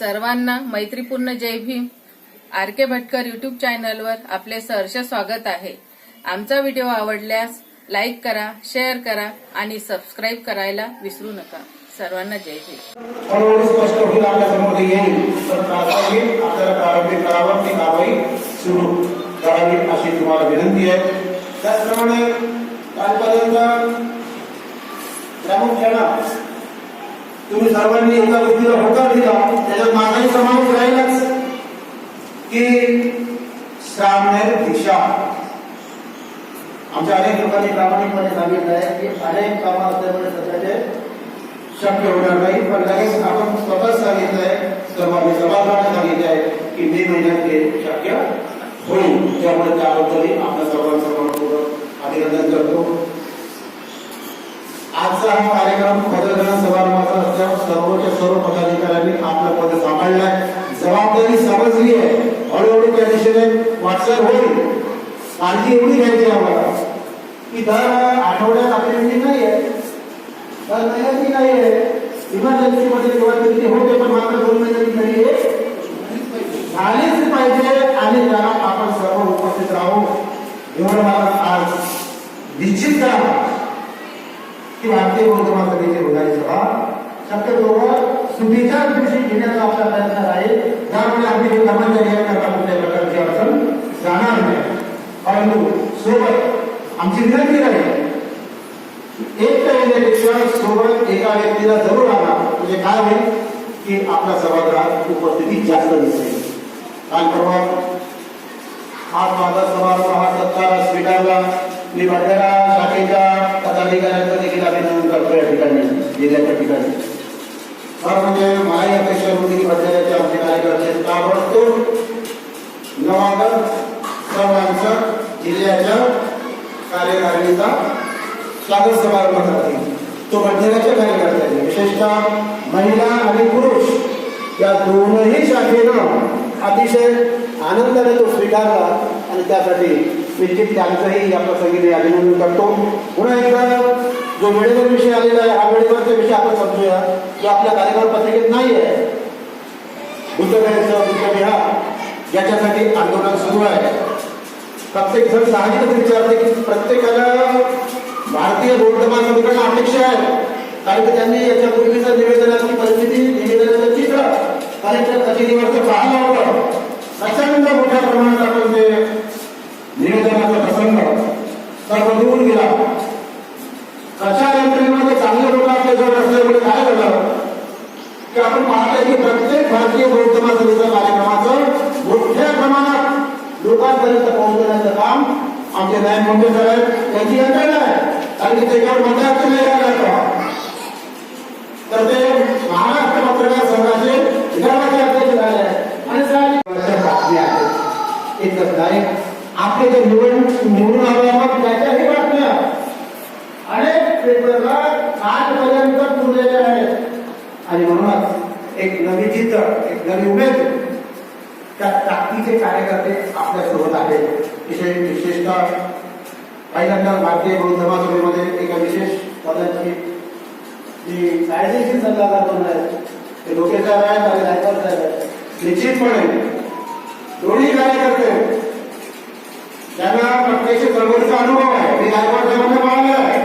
सर्वांना मैत्रीपूर्ण Jai Bhim. R K Bhatkar YouTube चॅनलवर आपले सहर्ष स्वागत आहे. आमचा व्हिडिओ आवडल्यास लाईक करा शेअर करा आणि सबस्क्राईब करायला विसरू नका. सर्वांना जय भीम. स्पष्ट होईल येईल. तर आपल्याला प्रारंभिक करावं ती कारवाई सुरू करावी अशी तुम्हाला विनंती आहे. त्याचप्रमाणे कालपर्यंत प्रामुख्यानं तुम्ही सर्वांनी एका गोष्टीला होकार दिला, त्याच्यात माझाही समावेश राहिलाच. की सामने दिशा. आमच्या अनेक लोकांनी प्रामाणिकपणे सांगितलं आहे की अनेक कामं असल्यामुळे सध्याचे शक्य होणार नाही, पण काळजी एवढी घ्यायची आम्हाला. की दर आठवड्यात आपली आहे दर महिन्याची नाही आहे इमर्जन्सी मध्ये किंवा किती होते, पण मात्र दोन महिन्याची आहे. झालीच पाहिजे आणि त्याला आपण सर्व उपस्थित राहू. एवढं मला आज निश्चित करा. की भारतीय बौद्ध महासभेची होणारी सभा शक्यतोवर सुटीच्या दिवशी घेण्याचा आपला प्रयत्न राहील. त्यामुळे जी कर्मचारी त्यांना कुठल्याही प्रकारची अडचण जाणार नाही. परंतु सोबत आमची विनंती राहील एक तर येण्यापेक्षा सोबत एका व्यक्तीला जरूर आणा. म्हणजे काय होईल? की आपल्या सभागृहात उपस्थिती जास्त दिसेल. काल परवा हा माझा समारोह हा सत्कार स्वीकारला. मी भंडारा शाखेच्या पदाधिकाऱ्यांचं देखील अभिनंदन करतो या ठिकाणी जिल्ह्याच्या ठिकाणी. खरं म्हणजे मलाही अपेक्षा होती की भंडाऱ्याचे आमचे कार्यकर्ते ताबडतोब नवागत सर्वांचं जिल्ह्याच्या कार्यकारिणीचा स्वागत समारंभ करतील तो भंडाऱ्याच्या कार्यकर्त्यांनी विशेषतः महिला आणि पुरुष या दोनही शाखेनं अतिशय आनंदाने तो स्वीकारला आणि त्यासाठी निश्चित त्यांचंही या प्रसंगी मी अभिनंदन करतो. पुन्हा एकदा जो वेळेवर विषय आलेला आहे हा वेळेवरचा विषय आपण समजूया. जो आपल्या कार्यकाळ पत्रिकेत नाही आहे बुद्धगयाचं बुद्ध याच्यासाठी आंदोलन सुरू आहे. प्रत्येक जण साहजिकच विचारते की प्रत्येकाला भारतीय बौद्ध महासभेकडनं अपेक्षा आहे. कारण की त्यांनी याच्या पूर्वीचं निवेदनाची परिस्थिती निवेदनाचं चित्र कलेक्टर प्रतिनिधीवरचं पाहिलं होतं. प्रचंड मोठ्या प्रमाणात आपण ते निवेदनाचा प्रसंग सर्व निवून गेला. प्रचार यंत्रणेमध्ये चांगले लोक आपल्या जवळ असल्यामुळे काय झालं? की आपण पाहतोय की प्रत्येक भारतीय बौद्ध महासभेच्या कार्यक्रमाचं मोठ्या प्रमाणात लोकांपर्यंत पोहोचवण्याचं काम आमचे नायब मुंडे साहेब त्यांची यंत्रणा आहे. कारण की केवळ मंत्र्याचं नाही तर ते महाराष्ट्र पत्रकार संघाचे विदर्भाचे अध्यक्ष झाले. आणि साहेब बातम्या आहेत. नाही आपले जे निवडणूक निवडून आले मग त्याच्याही बातम्या. अनेक पेपरला आजपर्यंत पुरलेले आहेत. आणि म्हणूनच एक नवी चित्र एक नवी उमेद त्या ताकदीचे कार्यकर्ते आपल्यासोबत आहेत. विशेष विशेषतः पहिल्यांदा भारतीय बौद्ध महासभेमध्ये एका विशेष पदाची जी कायदेशीर सल्लागार बनणार आहेत ते डोकेसाहेब आहेत आणि गायकवाड साहेब निश्चितपणे दोन्ही कार्यकर्ते त्यांना प्रत्यक्ष चळवळीचा अनुभव आहे. मी गायकवाड साहेबांना पाहिलं आहे.